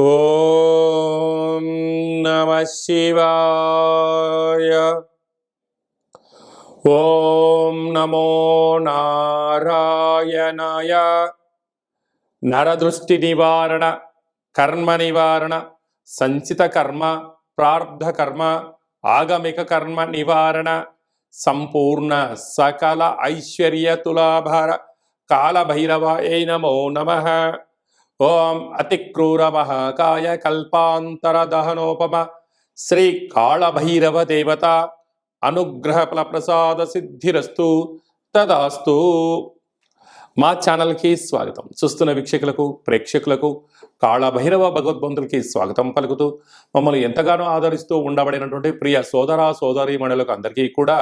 ఓం నమ శివాయ. ఓం నమో నారాయణాయ. నరదృష్టి నివారణ కర్మ నివారణ సంచిత కర్మ ప్రార్థ కర్మ ఆగమిక కర్మ నివారణ సంపూర్ణ సకల ఐశ్వర్య తులాభార కాలభైరవాయ నమో నమ. ఓం అతిక్రూర కల్పాంతరదహనోపమ కల్పాంతర దహనోపమ శ్రీ కాళభైరవ దేవత అనుగ్రహ ఫలప్రసాద సిద్ధిరస్తు తదాస్తు. మా ఛానల్కి స్వాగతం. చూస్తున్న వీక్షకులకు ప్రేక్షకులకు కాళభైరవ భగవద్బంధులకి స్వాగతం పలుకుతూ మమ్మల్ని ఎంతగానో ఆదరిస్తూ ఉండబడినటువంటి ప్రియ సోదర సోదరీమణులకు అందరికీ కూడా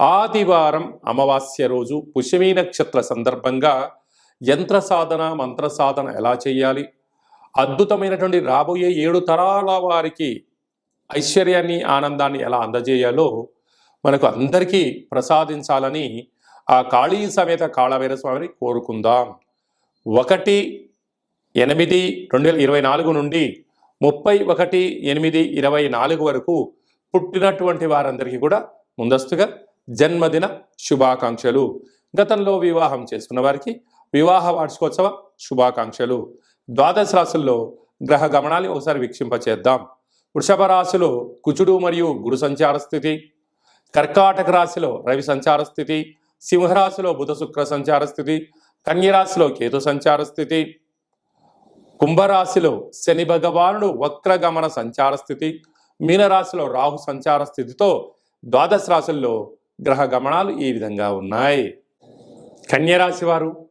ఆదివారం అమావాస్య రోజు పుష్యమీ నక్షత్ర సందర్భంగా యంత్ర సాధన మంత్ర సాధన ఎలా చేయాలి? అద్భుతమైనటువంటి రాబోయే ఏడు తరాల వారికి ఐశ్వర్యాన్ని ఆనందాన్ని ఎలా అందజేయాలో మనకు అందరికీ ప్రసాదించాలని ఆ కాళీ సమేత కాళభైర స్వామిని కోరుకుందాం. ఒకటి ఎనిమిది రెండు వేల ఇరవై నాలుగు నుండి ముప్పై ఒకటి ఎనిమిది ఇరవై నాలుగు వరకు పుట్టినటువంటి వారందరికీ కూడా ముందస్తుగా జన్మదిన శుభాకాంక్షలు. గతంలో వివాహం చేసుకున్న వారికి వివాహ వార్షికోత్సవ శుభాకాంక్షలు. ద్వాదశ రాశుల్లో గ్రహ గమనాన్ని ఒకసారి వీక్షింపచేద్దాం. వృషభ రాశిలో కుచుడు మరియు గురు సంచార స్థితి. కర్కాటక రాశిలో రవి సంచార స్థితి. సింహరాశిలో బుధ శుక్ర సంచార స్థితి. కన్యరాశిలో కేతు సంచార స్థితి. కుంభరాశిలో శని భగవానుడు వక్రగమన సంచార స్థితి. మీనరాశిలో రాహు సంచార స్థితితో ద్వాదశ రాశుల్లో గ్రహ గమనాలు ఈ విధంగా ఉన్నాయి. కన్యరాశి వారు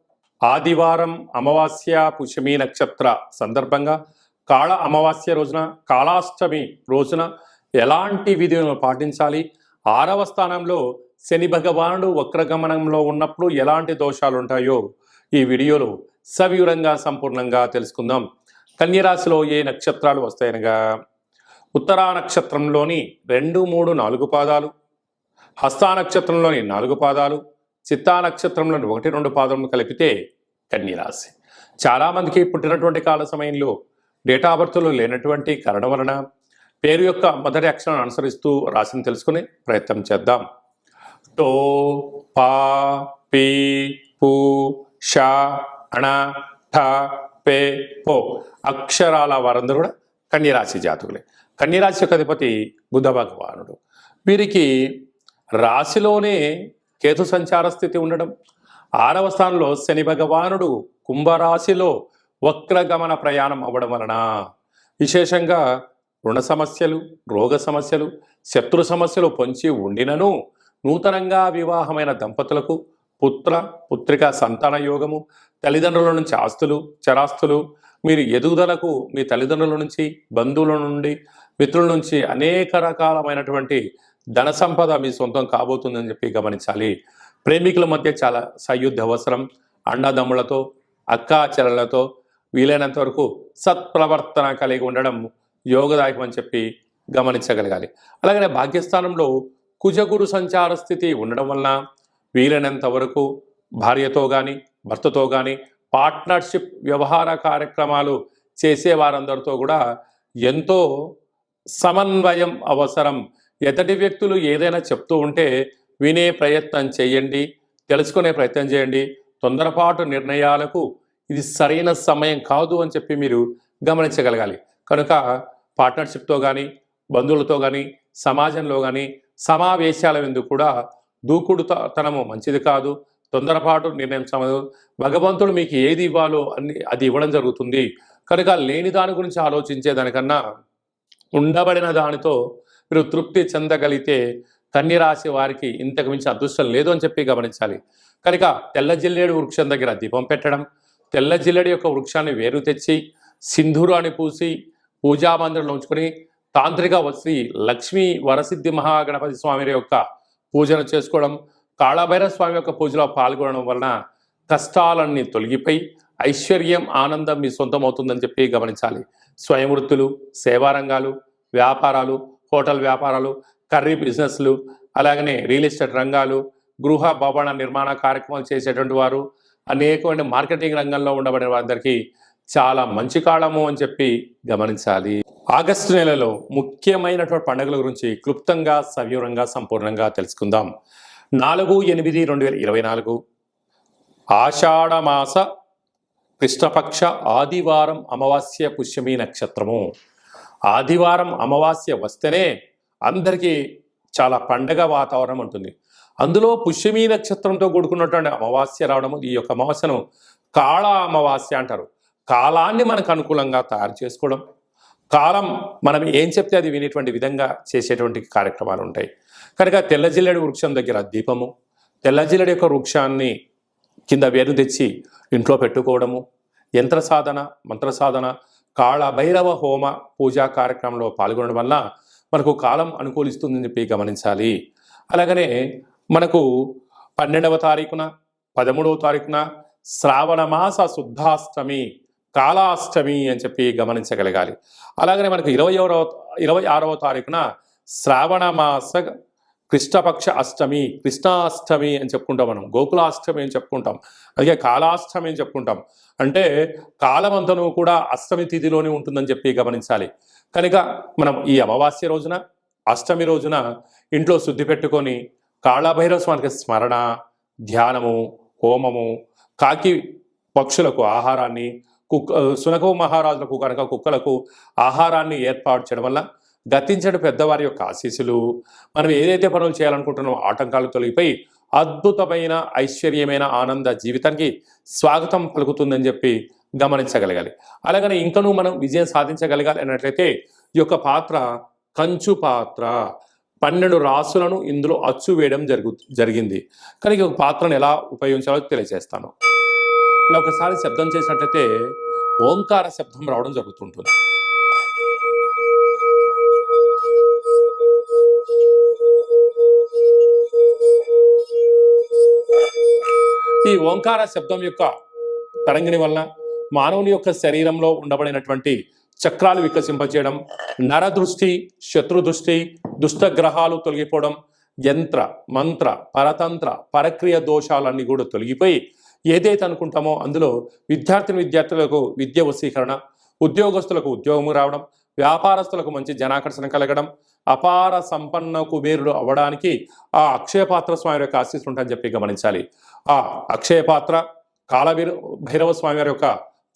ఆదివారం అమావాస్య పుష్యమి నక్షత్ర సందర్భంగా కాళ అమావాస్య రోజున కాళాష్టమి రోజున ఎలాంటి విధులను పాటించాలి? ఆరవ స్థానంలో శని భగవానుడు వక్రగమనంలో ఉన్నప్పుడు ఎలాంటి దోషాలు ఉంటాయో ఈ వీడియోలో సవివరంగా సంపూర్ణంగా తెలుసుకుందాం. కన్యరాశిలో ఏ నక్షత్రాలు వస్తాయనగా? ఉత్తరా నక్షత్రంలోని రెండు మూడు నాలుగు పాదాలు హస్తా నక్షత్రంలోని నాలుగు పాదాలు చిత్తా నక్షత్రంలోని ఒకటి రెండు పాదములు కలిపితే కన్యరాశి చాలామందికి పుట్టినటువంటి కాల సమయంలో డేటా బర్త్లు లేనటువంటి కారణం వలన పేరు యొక్క మొదటి అక్షరాన్ని అనుసరిస్తూ రాశిని తెలుసుకునే ప్రయత్నం చేద్దాం. టో పా పి పు షా అణ ఠ పే పో అక్షరాల వారందరూ కూడా కన్యరాశి జాతకులే. కన్యరాశి యొక్క అధిపతి బుధ భగవానుడు. వీరికి రాశిలోనే కేతు సంచార స్థితి ఉండడం ఆరవ స్థానంలో శని భగవానుడు కుంభరాశిలో వక్రగమన ప్రయాణం అవ్వడం వలన విశేషంగా రుణ సమస్యలు రోగ సమస్యలు శత్రు సమస్యలు పొంచి ఉండినను నూతనంగా వివాహమైన దంపతులకు పుత్ర పుత్రిక సంతాన యోగము తల్లిదండ్రుల నుంచి ఆస్తులు చరాస్తులు మీరు ఎదుగుదలకు మీ తల్లిదండ్రుల నుంచి బంధువుల నుండి మిత్రుల నుంచి అనేక రకాలమైనటువంటి ధన సంపద మీ సొంతం కాబోతుందని చెప్పి గమనించాలి. ప్రేమికుల మధ్య చాలా సయుద్ధ అవసరం. అన్నదమ్ములతో అక్కా వీలైనంత వరకు సత్ప్రవర్తన కలిగి ఉండడం యోగదాయకం అని చెప్పి గమనించగలగాలి. అలాగనే భాగ్యస్థానంలో కుజగురు సంచార స్థితి ఉండడం వలన వీలైనంత వరకు భార్యతో కానీ భర్తతో కానీ పార్ట్నర్షిప్ వ్యవహార కార్యక్రమాలు చేసే వారందరితో కూడా ఎంతో సమన్వయం అవసరం ఎదటి వ్యక్తులు ఏదైనా చెప్తూ ఉంటే వినే ప్రయత్నం చేయండి తెలుసుకునే ప్రయత్నం చేయండి. తొందరపాటు నిర్ణయాలకు ఇది సరైన సమయం కాదు అని చెప్పి మీరు గమనించగలగాలి. కనుక పార్ట్నర్షిప్తో కానీ బంధువులతో కానీ సమాజంలో కానీ సమావేశాల ఎందు కూడా దూకుడుతనము మంచిది కాదు. తొందరపాటు నిర్ణయం సమయం భగవంతుడు మీకు ఏది ఇవ్వాలో అన్ని అది ఇవ్వడం జరుగుతుంది. కనుక లేని దాని గురించి ఆలోచించే దానికన్నా ఉండబడిన దానితో మీరు తృప్తి చెందగలిగితే కన్యరాశి వారికి ఇంతకు మించి అదృష్టం లేదు అని చెప్పి గమనించాలి. కనుక తెల్ల జిల్లేడు వృక్షం దగ్గర దీపం పెట్టడం తెల్ల జిల్లెడి యొక్క వృక్షాన్ని వేరు తెచ్చి సింధూరాన్ని పూసి పూజా మందిరంలో ఉంచుకొని తాంత్రిక శ్రీ లక్ష్మీ వరసిద్ధి మహాగణపతి స్వామి యొక్క పూజను చేసుకోవడం కాళభైరవ స్వామి యొక్క పూజలో పాల్గొనడం వలన కష్టాలన్నీ తొలగిపోయి ఐశ్వర్యం ఆనందం మీ సొంతం అవుతుందని చెప్పి గమనించాలి. స్వయం వృత్తులు వ్యాపారాలు హోటల్ వ్యాపారాలు కర్రీ బిజినెస్లు అలాగనే రియల్ ఎస్టేట్ రంగాలు గృహ భవన నిర్మాణ కార్యక్రమాలు చేసేటువంటి వారు అనేకమైన మార్కెటింగ్ రంగంలో ఉండబడే వారందరికీ చాలా మంచి కాలము అని చెప్పి గమనించాలి. ఆగస్టు నెలలో ముఖ్యమైనటువంటి పండుగల గురించి క్లుప్తంగా సవివరంగా సంపూర్ణంగా తెలుసుకుందాం. నాలుగు ఎనిమిది రెండు వేల ఇరవై నాలుగు. ఆషాఢమాస కృష్ణపక్ష ఆదివారం అమావాస్య పుష్యమి నక్షత్రము. ఆదివారం అమావాస్య వస్తేనే అందరికీ చాలా పండగ వాతావరణం ఉంటుంది. అందులో పుష్యమి నక్షత్రంతో కూడుకున్నటువంటి అమావాస్య రావడము ఈ యొక్క అమావాస్యను కాళ అమావాస్య అంటారు. కాలాన్ని మనకు అనుకూలంగా తయారు చేసుకోవడం కాలం మనం ఏం చెప్తే అది వినేటువంటి విధంగా చేసేటువంటి కార్యక్రమాలు ఉంటాయి. కనుక తెల్లజిల్లడి వృక్షం దగ్గర దీపము తెల్లజిల్లడి యొక్క వృక్షాన్ని కింద వేరు తెచ్చి ఇంట్లో పెట్టుకోవడము యంత్ర సాధన మంత్ర సాధన కాళ భైరవ హోమ పూజా కార్యక్రమంలో పాల్గొనడం వల్ల మనకు కాలం అనుకూలిస్తుందని చెప్పి గమనించాలి. అలాగనే మనకు పన్నెండవ తారీఖున పదమూడవ తారీఖున శ్రావణ మాస శుద్ధాష్టమి కాళాష్టమి అని చెప్పి గమనించగలగాలి. అలాగనే మనకు ఇరవై ఇరవై ఆరవ తారీఖున శ్రావణ మాస కృష్ణపక్ష అష్టమి కృష్ణాష్టమి అని చెప్పుకుంటాం మనం గోకులాష్టమి అని చెప్పుకుంటాం అలాగే కాలాష్టమి అని చెప్పుకుంటాం. అంటే కాలమంతను కూడా అష్టమి తిథిలోనే ఉంటుందని చెప్పి గమనించాలి. కనుక మనం ఈ అమావాస్య రోజున అష్టమి రోజున ఇంట్లో శుద్ధి పెట్టుకొని కాళభైరవ స్వామికి స్మరణ ధ్యానము హోమము కాకి పక్షులకు ఆహారాన్ని కుక్క సునకవు మహారాజులకు కనుక కుక్కలకు ఆహారాన్ని ఏర్పాటు చేయడం వల్ల గతించడు పెద్దవారి యొక్క ఆశీస్సులు. మనం ఏదైతే పనులు చేయాలనుకుంటున్నామో ఆటంకాలు తొలగిపోయి అద్భుతమైన ఐశ్వర్యమైన ఆనంద జీవితానికి స్వాగతం పలుకుతుందని చెప్పి గమనించగలగాలి. అలాగనే ఇంకనూ మనం విజయం సాధించగలగాలి అన్నట్లయితే ఈ యొక్క పాత్ర కంచు పాత్ర. పన్నెండు రాసులను ఇందులో అచ్చు వేయడం జరుగు జరిగింది. కానీ ఒక పాత్రను ఎలా ఉపయోగించాలో తెలియజేస్తాను. ఇలా ఒకసారి శబ్దం చేసినట్లయితే ఓంకార శబ్దం రావడం జరుగుతుంటుంది. ఈ ఓంకార శబ్దం యొక్క తరంగిణి వలన మానవుని యొక్క శరీరంలో ఉండబడినటువంటి చక్రాలు వికసింపచేయడం నరదృష్టి శత్రు దృష్టి దుష్ట గ్రహాలు తొలగిపోవడం యంత్ర మంత్ర పరతంత్ర పరక్రియ దోషాలన్నీ కూడా తొలగిపోయి ఏదైతే అనుకుంటామో అందులో విద్యార్థిని విద్యార్థులకు విద్య వశీకరణ ఉద్యోగస్తులకు ఉద్యోగం రావడం వ్యాపారస్తులకు మంచి జనాకర్షణ కలగడం అపార సంపన్న కుబేరుడు అవ్వడానికి ఆ అక్షయపాత్ర స్వామి యొక్క ఆశీస్సులు ఉంటాయని చెప్పి గమనించాలి. ఆ అక్షయపాత్ర కాలభైర భైరవ స్వామి వారి యొక్క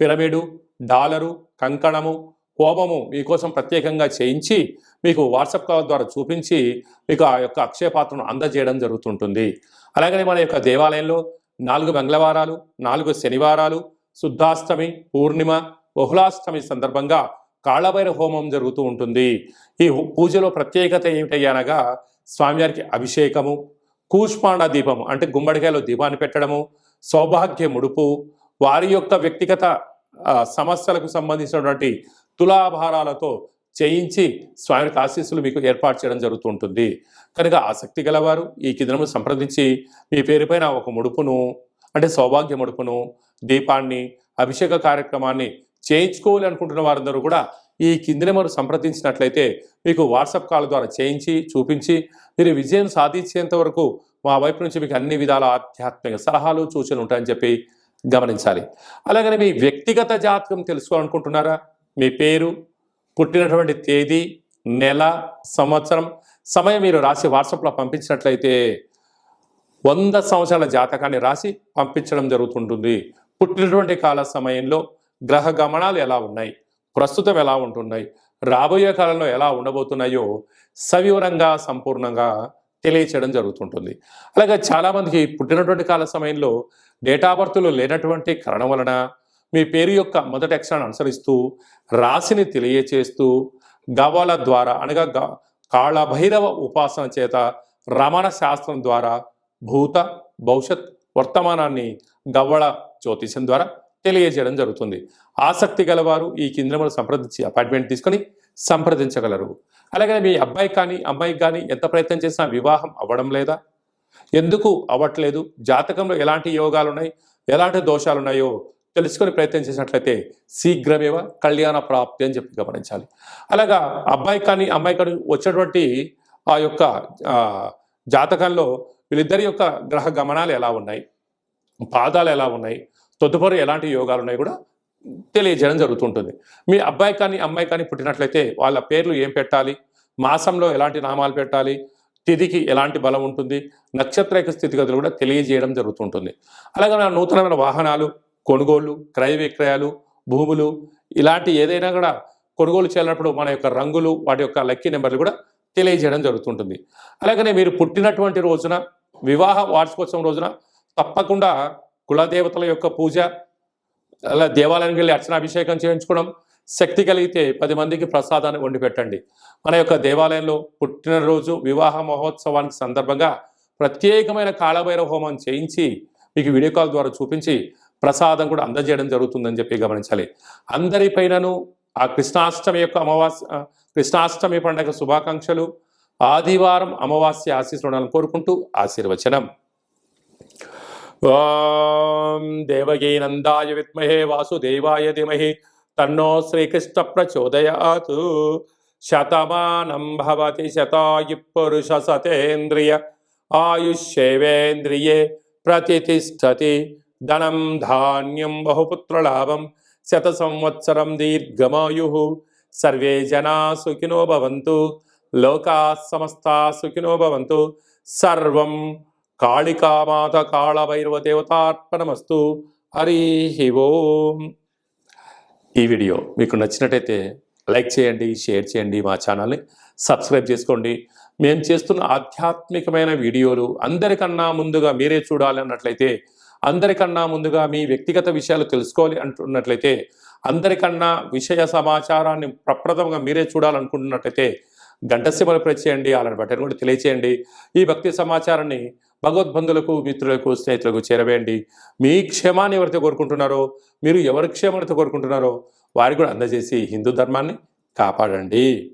పిరమిడు డాలరు కంకణము హోమము మీకోసం ప్రత్యేకంగా చేయించి మీకు వాట్సాప్ కాల్ ద్వారా చూపించి మీకు ఆ యొక్క అక్షయపాత్రను అందజేయడం జరుగుతుంటుంది. అలాగనే మన యొక్క దేవాలయంలో నాలుగు మంగళవారాలు నాలుగు శనివారాలు శుద్ధాష్టమి పూర్ణిమ బహుళాష్టమి సందర్భంగా కాళ్ళభైర హోమం జరుగుతూ ఉంటుంది. ఈ పూజలో ప్రత్యేకత ఏమిటయ్యనగా స్వామివారికి అభిషేకము కూష్మాండ దీపం అంటే గుమ్మడికాయలో దీపాన్ని పెట్టడము సౌభాగ్య ముడుపు వారి యొక్క వ్యక్తిగత సమస్యలకు సంబంధించినటువంటి తులాభారాలతో చేయించి స్వామికి ఆశీస్సులు మీకు ఏర్పాటు చేయడం జరుగుతుంటుంది కనుక ఆసక్తి గలవారు ఈ కిందము సంప్రదించి మీ పేరుపైన ఒక ముడుపును అంటే సౌభాగ్య ముడుపును దీపాన్ని అభిషేక కార్యక్రమాన్ని చేయించుకోవాలి అనుకుంటున్న వారందరూ కూడా ఈ కింది నెంబర్ సంప్రదించినట్లయితే మీకు వాట్సాప్ కాల్ ద్వారా చేయించి చూపించి మీరు విజయం సాధించేంత వరకు మా వైపు నుంచి మీకు అన్ని విధాల ఆధ్యాత్మిక సలహాలు సూచనలు ఉంటాయని చెప్పి గమనించాలి. అలాగనే మీ వ్యక్తిగత జాతకం తెలుసుకోవాలనుకుంటున్నారా? మీ పేరు పుట్టినటువంటి తేదీ నెల సంవత్సరం సమయం మీరు రాసి వాట్సాప్లో పంపించినట్లయితే వంద సంవత్సరాల జాతకాన్ని రాసి పంపించడం జరుగుతుంటుంది. పుట్టినటువంటి కాల సమయంలో గ్రహ గమనాలు ఎలా ఉన్నాయి? ప్రస్తుతం ఎలా ఉంటున్నాయి? రాబోయే కాలంలో ఎలా ఉండబోతున్నాయో సవివరంగా సంపూర్ణంగా తెలియచేయడం జరుగుతుంటుంది. అలాగే చాలామందికి పుట్టినటువంటి కాల సమయంలో డేటా బర్త్లు లేనటువంటి కారణం వలన మీ పేరు యొక్క మొదటి అక్షరాన్ని అనుసరిస్తూ రాశిని తెలియచేస్తూ గవాల ద్వారా అనగా గ- కాళభైరవ ఉపాసన చేత రమణ శాస్త్రం ద్వారా భూత భవిష్యత్ వర్తమానాన్ని గవ్వళ జ్యోతిషం ద్వారా తెలియజేయడం జరుగుతుంది. ఆసక్తి గలవారు ఈ కేంద్రంలో సంప్రదించి అపాయింట్మెంట్ తీసుకొని సంప్రదించగలరు. అలాగే మీ అబ్బాయి కానీ అమ్మాయికి కానీ ఎంత ప్రయత్నం చేసినా వివాహం అవ్వడం లేదా? ఎందుకు అవ్వట్లేదు? జాతకంలో ఎలాంటి యోగాలు ఉన్నాయి ఎలాంటి దోషాలు ఉన్నాయో తెలుసుకొని ప్రయత్నం చేసినట్లయితే శీఘ్రమేవ? కళ్యాణ ప్రాప్తి అని చెప్పి గమనించాలి. అలాగా అబ్బాయి కానీ అమ్మాయి కానీ వచ్చినటువంటి ఆ యొక్క జాతకంలో వీళ్ళిద్దరి యొక్క గ్రహ గమనాలు ఎలా ఉన్నాయి? పాదాలు ఎలా ఉన్నాయి? తదుపరి ఎలాంటి యోగాలు ఉన్నాయి కూడా తెలియజేయడం జరుగుతుంటుంది. మీ అబ్బాయి కానీ అమ్మాయి కానీ పుట్టినట్లయితే వాళ్ళ పేర్లు ఏం పెట్టాలి? మాసంలో ఎలాంటి నామాలు పెట్టాలి? తిథికి ఎలాంటి బలం ఉంటుంది? నక్షత్రేక స్థితిగతులు కూడా తెలియజేయడం జరుగుతుంటుంది. అలాగే నా నూతనమైన వాహనాలు కొనుగోళ్ళు క్రయ విక్రయాలు భూములు ఇలాంటి ఏదైనా కూడా కొనుగోలు చేయాలన్నప్పుడు మన యొక్క రంగులు వాటి యొక్క లక్కీ నెంబర్లు కూడా తెలియజేయడం జరుగుతుంటుంది. అలాగనే మీరు పుట్టినటువంటి రోజున వివాహ వార్షికోత్సవం రోజున తప్పకుండా కులదేవతల యొక్క పూజ అలా దేవాలయానికి వెళ్ళి అర్చనాభిషేకం చేయించుకోవడం శక్తి కలిగితే పది మందికి ప్రసాదాన్ని వండి పెట్టండి. మన యొక్క దేవాలయంలో పుట్టినరోజు వివాహ మహోత్సవానికి సందర్భంగా ప్రత్యేకమైన కాళభైరవ హోమం చేయించి మీకు వీడియో కాల్ ద్వారా చూపించి ప్రసాదం కూడా అందజేయడం జరుగుతుందని చెప్పి గమనించాలి. అందరిపైనను ఆ కృష్ణాష్టమి యొక్క అమావాస్య కృష్ణాష్టమి పండుగ శుభాకాంక్షలు. ఆదివారం అమావాస్య ఆశీస్సులు ఉండాలని కోరుకుంటూ ఆశీర్వచనం. ఓం దేవకీ నందాయ విద్మహే వాసుదేవాయ ధీమహి తన్నో శ్రీకృష్ణ ప్రచోదయాత్. శతమానం భవతి శతాయు పురుష సతేంద్రియ ఆయుష్యేవేంద్రియే ప్రతిష్టతి. ధనం ధాన్యం బహుపుత్రలాభం శత సంవత్సరం దీర్ఘమాయు. సర్వే జనా సుఖినో భవంతు లోకా సమస్త సుఖినో భవంతు. సర్వం కాళికామాత కాళభైరవ దేవతార్పణమస్తు హరి ఓం. ఈ వీడియో మీకు నచ్చినట్టయితే లైక్ చేయండి షేర్ చేయండి మా ఛానల్ని సబ్స్క్రైబ్ చేసుకోండి. మేము చేస్తున్న ఆధ్యాత్మికమైన వీడియోలు అందరికన్నా ముందుగా మీరే చూడాలి అన్నట్లయితే అందరికన్నా ముందుగా మీ వ్యక్తిగత విషయాలు తెలుసుకోవాలి అంటున్నట్లయితే అందరికన్నా విషయ సమాచారాన్ని ప్రప్రథమంగా మీరే చూడాలనుకుంటున్నట్లయితే గంట సింబల్ ప్రెస్ చేయండి అలాంటి బటన్ కూడా తెలియచేయండి. ఈ భక్తి సమాచారాన్ని భగవద్బంధులకు మిత్రులకు స్నేహితులకు చేరవేయండి. మీ క్షేమాన్ని ఎవరైతే కోరుకుంటున్నారో మీరు ఎవరి క్షేమాన్ని కోరుకుంటున్నారో వారికి కూడా అందజేసి హిందూ ధర్మాన్ని కాపాడండి.